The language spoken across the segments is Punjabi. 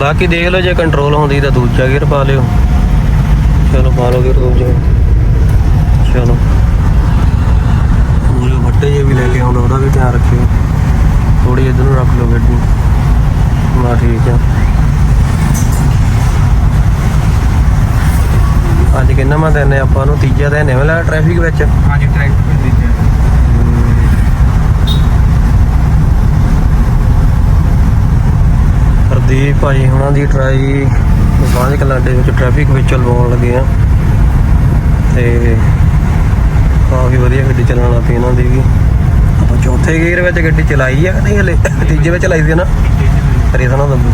ਬਾਕੀ ਦੇਖ ਲਓ ਜੇ ਕੰਟਰੋਲ ਹੁੰਦੀ ਤਾਂ ਦੂਜਾ ਗੇਅਰ ਪਾ ਲਿਓ। ਚਲੋ ਪਾ ਲਓ ਗੇਅਰ ਦੂਜਾ। ਚਲੋ। ਮੂਰੇ ਵੱਟੇ ਜੇ ਵੀ ਲੈ ਕੇ ਆਉਂਦਾ, ਉਹਦਾ ਵੀ ਧਿਆਨ ਰੱਖਿਓ। ਥੋੜੀ ਇਧਰ ਨੂੰ ਰੱਖ ਲਓ ਗੱਡੀ। ਮਾ ਠੀਕ ਆ। ਅੱਜ ਕਿੰਨਾ ਮੈਂ ਦਿੰਨੇ ਆਪਾਂ ਨੂੰ ਤੀਜਾ ਦਿਨ ਐਵੇਂ ਲੱਗਾ ਟ੍ਰੈਫਿਕ ਵਿੱਚ। ਹਾਂਜੀ ਟਰੈਕਟਰ ਭਾਜੀ ਹੁਣਾਂ ਦੀ ਟਰਾਈ ਸਾਂਝ ਕਲਾਡੇ ਵਿੱਚ ਟ੍ਰੈਫਿਕ ਵਿੱਚ ਲਵਾਉਣ ਲੱਗੇ ਆ। ਤੇ ਕਾਫੀ ਵਧੀਆ ਗੱਡੀ ਚੱਲਣ ਲੱਗ ਪਈ ਇਹਨਾਂ ਦੀ ਵੀ। ਆਪਾਂ ਚੌਥੇ ਗੇਅਰ ਵਿੱਚ ਗੱਡੀ ਚਲਾਈ ਆ ਕਿ ਨਹੀਂ ਹਲੇ? ਤੀਜੇ ਵਿੱਚ ਚਲਾਈ ਸੀ ਨਾ? ਰੇਸ ਨਾ ਦੰਦੂ।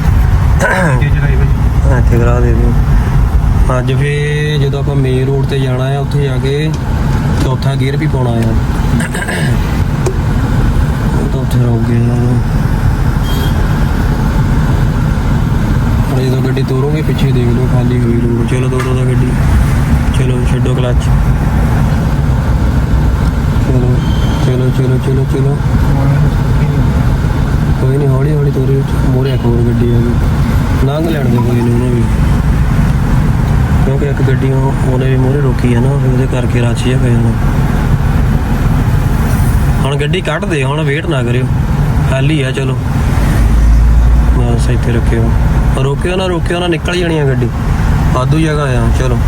ਜੇ ਚਲਾਈ ਭਾਜੀ ਇੱਥੇ ਕਰਾ ਦੇ ਦਿਓ। ਅੱਜ ਫੇ ਜਦੋਂ ਆਪਾਂ ਮੇਨ ਰੋਡ ਤੇ ਜਾਣਾ ਆ, ਉੱਥੇ ਜਾ ਕੇ ਚੌਥਾ ਗੇਅਰ ਵੀ ਪਾਉਣਾ ਆ। ਉਹ ਤਾਂ ਉੱਥੇ ਰੁਕ ਗਏ ਨਾ ਹੁਣ ਜਦੋਂ ਗੱਡੀ ਤੋਰੋਗੇ, ਪਿੱਛੇ ਦੇਖ ਲਓ, ਖਾਲੀ ਹੋਈ ਰੋਡ ਚਲੋ, ਤੋਰੋ ਦਾ ਗੱਡੀ। ਚਲੋ, ਛੱਡੋ ਕਲਚ। ਚਲੋ ਚਲੋ ਚਲੋ ਚਲੋ ਚਲੋ। ਕੋਈ ਨਹੀਂ ਹੌਲੀ ਹੌਲੀ ਤੋਰੀ ਮੋਰੇ ਇੱਕ ਹੋਰ ਗੱਡੀ ਆ ਗਈ। ਲੰਘ ਲੈਣ ਦੇ ਕੋਈ ਨਹੀਂ ਉਹਨੂੰ ਵੀ। ਕਿਉਂਕਿ ਇੱਕ ਗੱਡੀ ਉਹਨੇ ਵੀ ਮੋਰੇ ਰੋਕੀ ਹੈ ਨਾ ਉਹਦੇ ਕਰਕੇ ਰਾਚੀ ਆ ਪਏ ਹੁਣ ਹੁਣ ਗੱਡੀ ਕੱਢ ਦੇ, ਹੁਣ ਵੇਟ ਨਾ ਕਰਿਓ। ਖਾਲੀ ਆ, ਚਲੋ। ਬਸ, ਇੱਥੇ ਰੱਖਿਓ। ਰੋਕਿਓ ਨਾ ਰੋਕਿਓ ਨਾ, ਨਿਕਲ ਜਾਣੀ ਆ ਗੱਡੀ। ਵਾਧੂ ਜਗ੍ਹਾ ਆ, ਚਲੋ।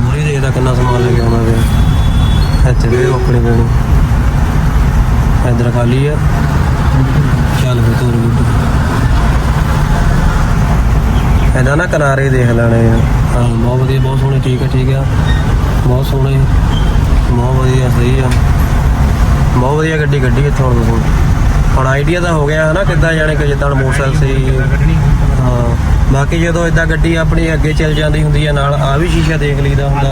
ਮੋਰੇ ਦੇਖਦਾ ਕਿੰਨਾ ਸਮਾਨ ਲੈ ਕੇ ਆਉਣਾ ਪਿਆ। ਇੱਥੇ ਵੀ ਰੋਕਣੀ ਪੈਣੀ ਇਧਰ ਖਾਲੀ ਆ। ਚੱਲ ਫਿਰ ਤੋਰ ਗੱਡੀ ਇਹਦਾ ਨਾ ਕਿਨਾਰੇ ਦੇਖ ਲੈਣੇ ਆ। ਹਾਂ, ਬਹੁਤ ਵਧੀਆ, ਬਹੁਤ ਸੋਹਣੇ, ਠੀਕ ਆ ਠੀਕ ਆ। ਬਹੁਤ ਸੋਹਣੇ। ਬਹੁਤ ਵਧੀਆ, ਸਹੀ ਆ। ਬਹੁਤ ਵਧੀਆ ਗੱਡੀ ਗੱਡੀ ਇੱਥੋਂ ਹੁਣ ਤੁਸੀਂ ਹੁਣ ਆਈਡੀਆ ਤਾਂ ਹੋ ਗਿਆ ਹਨਾ ਕਿੱਦਾਂ ਜਾਣੇ ਕਿ ਜਿੱਦਾਂ ਮੋਟਰਸਾਈਕਲ ਸੀ। ਹਾਂ ਬਾਕੀ ਜਦੋਂ ਇਦਾਂ ਗੱਡੀ ਆਪਣੀ ਅੱਗੇ ਚੱਲ ਜਾਂਦੀ ਹੁੰਦੀ ਆ ਨਾਲ ਆ ਵੀ ਸ਼ੀਸ਼ਾ ਦੇਖ ਲਈਦਾ ਹੁੰਦਾ।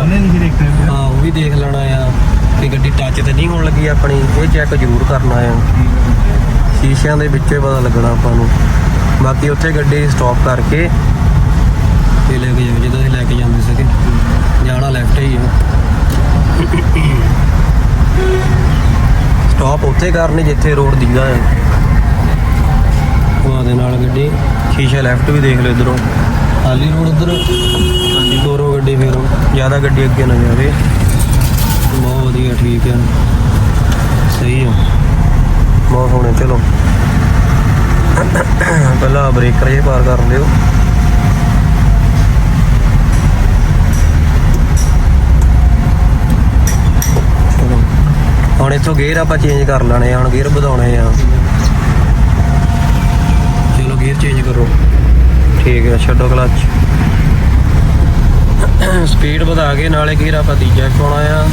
ਹਾਂ ਉਹ ਵੀ ਦੇਖ ਲੈਣਾ ਆ ਕਿ ਗੱਡੀ ਟੱਚ ਤੇ ਨਹੀਂ ਹੋਣ ਲੱਗੀ ਆਪਣੀ ਇਹ ਚੈੱਕ ਜ਼ਰੂਰ ਕਰਨਾ ਆ। ਸ਼ੀਸ਼ਿਆਂ ਦੇ ਵਿੱਚੋਂ ਹੀ ਪਤਾ ਲੱਗਣਾ ਆਪਾਂ ਨੂੰ। ਬਾਕੀ ਉੱਥੇ ਗੱਡੀ ਸਟਾਪ ਕਰਕੇ ਤੇ ਲੈ ਕੇ ਜਾਓ ਜਦੋਂ ਇਹ ਲੈ ਕੇ ਜਾਂਦੇ ਸੀਗੇ। ਜਾਣਾ ਲੈਫਟ ਹੀ ਆ ਸਟਾਪ ਉੱਥੇ ਕਰਨੀ ਜਿੱਥੇ ਰੋਡ ਦਿਖਦਾ ਹੈ। ਉਹ ਦੇ ਨਾਲ ਗੱਡੀ, ਸ਼ੀਸ਼ਾ ਲੈਫਟ ਵੀ ਦੇਖ ਲਓ ਇਧਰੋਂ। ਖਾਲੀ ਰੋਡ ਉਧਰ, ਹਾਂਜੀ ਤੋਰੋ ਗੱਡੀ ਫੇਰੋ। ਜ਼ਿਆਦਾ ਗੱਡੀ ਅੱਗੇ ਨਾ ਜਾਵੇ। ਬਹੁਤ ਵਧੀਆ, ਠੀਕ ਹੈ। ਸਹੀ ਆ। ਬਹੁਤ ਸੋਹਣੇ, ਚਲੋ। ਪਹਿਲਾਂ ਬ੍ਰੇਕਰ ਜੇ ਪਾਰ ਕਰ ਲਿਓ ਚਲੋ ਹੁਣ ਇੱਥੋਂ ਗੇਅਰ ਆਪਾਂ ਚੇਂਜ ਕਰ ਲੈਣੇ ਆ ਹੁਣ ਗੇਅਰ ਵਧਾਉਣੇ ਆ। ਚਲੋ ਗੇਅਰ ਚੇਂਜ ਕਰੋ। ਠੀਕ ਹੈ ਛੱਡੋ ਕਲੱਚ ਸਪੀਡ ਵਧਾ ਕੇ ਨਾਲੇ ਗੇਅਰ ਆਪਾਂ ਤੀਜਾ ਵੀ ਪਾਉਣਾ ਆ।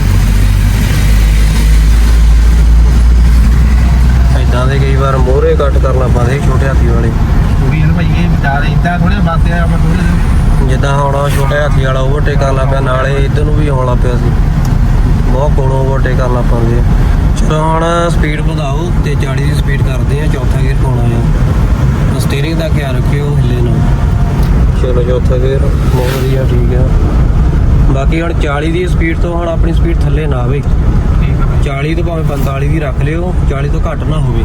ਇਦਾਂ ਦੇ ਕਈ ਵਾਰ ਮੋਹਰੇ ਕੱਟ ਕਰਨਾ ਪੈਂਦੇ ਛੋਟੇ ਹਾਥੀ ਵਾਲੇ। ਥੋੜੀ ਜਨ ਭਾਈ ਇਹ ਵਿਚਾਰ ਇਦਾਂ ਥੋੜੇ ਬਾਤੇ ਆਪਾਂ ਥੋੜੇ ਜਿੱਦਾਂ ਹੁਣ ਛੋਟੇ ਹਾਥੀ ਵਾਲਾ ਓਵਰਟੇਕ ਕਰਨਾ ਪਿਆ ਨਾਲੇ ਇੱਧਰ ਨੂੰ ਵੀ ਆਉਣਾ ਪਿਆ ਸੀ। ਬਹੁਤ ਕੋਲੋਂ ਓਵਰਟੇਕ ਕਰਨਾ ਪੈਂਦੇ ਆ ਚਲੋ ਹੁਣ ਸਪੀਡ ਵਧਾਓ ਤੇ 40 ਦੀ ਸਪੀਡ ਕਰਦੇ ਆ, ਚੌਥਾ ਗੇਅਰ ਪਾਉਣਾ ਆ। ਸਟੀਅਰਿੰਗ ਦਾ ਖਿਆਲ ਰੱਖਿਓ ਹਿੱਲੇ ਨਾ। ਚਲੋ ਚੌਥਾ ਗੇਅਰ ਬਹੁਤ ਵਧੀਆ, ਠੀਕ ਆ। ਬਾਕੀ ਹੁਣ 40 ਦੀ ਸਪੀਡ ਤੋਂ ਹੁਣ ਆਪਣੀ ਸਪੀਡ ਥੱਲੇ ਨਾ ਆਵੇ। ਠੀਕ 40 ਤੋਂ ਭਾਵੇਂ 45 ਦੀ ਰੱਖ ਲਿਓ 40 ਤੋਂ ਘੱਟ ਨਾ ਹੋਵੇ।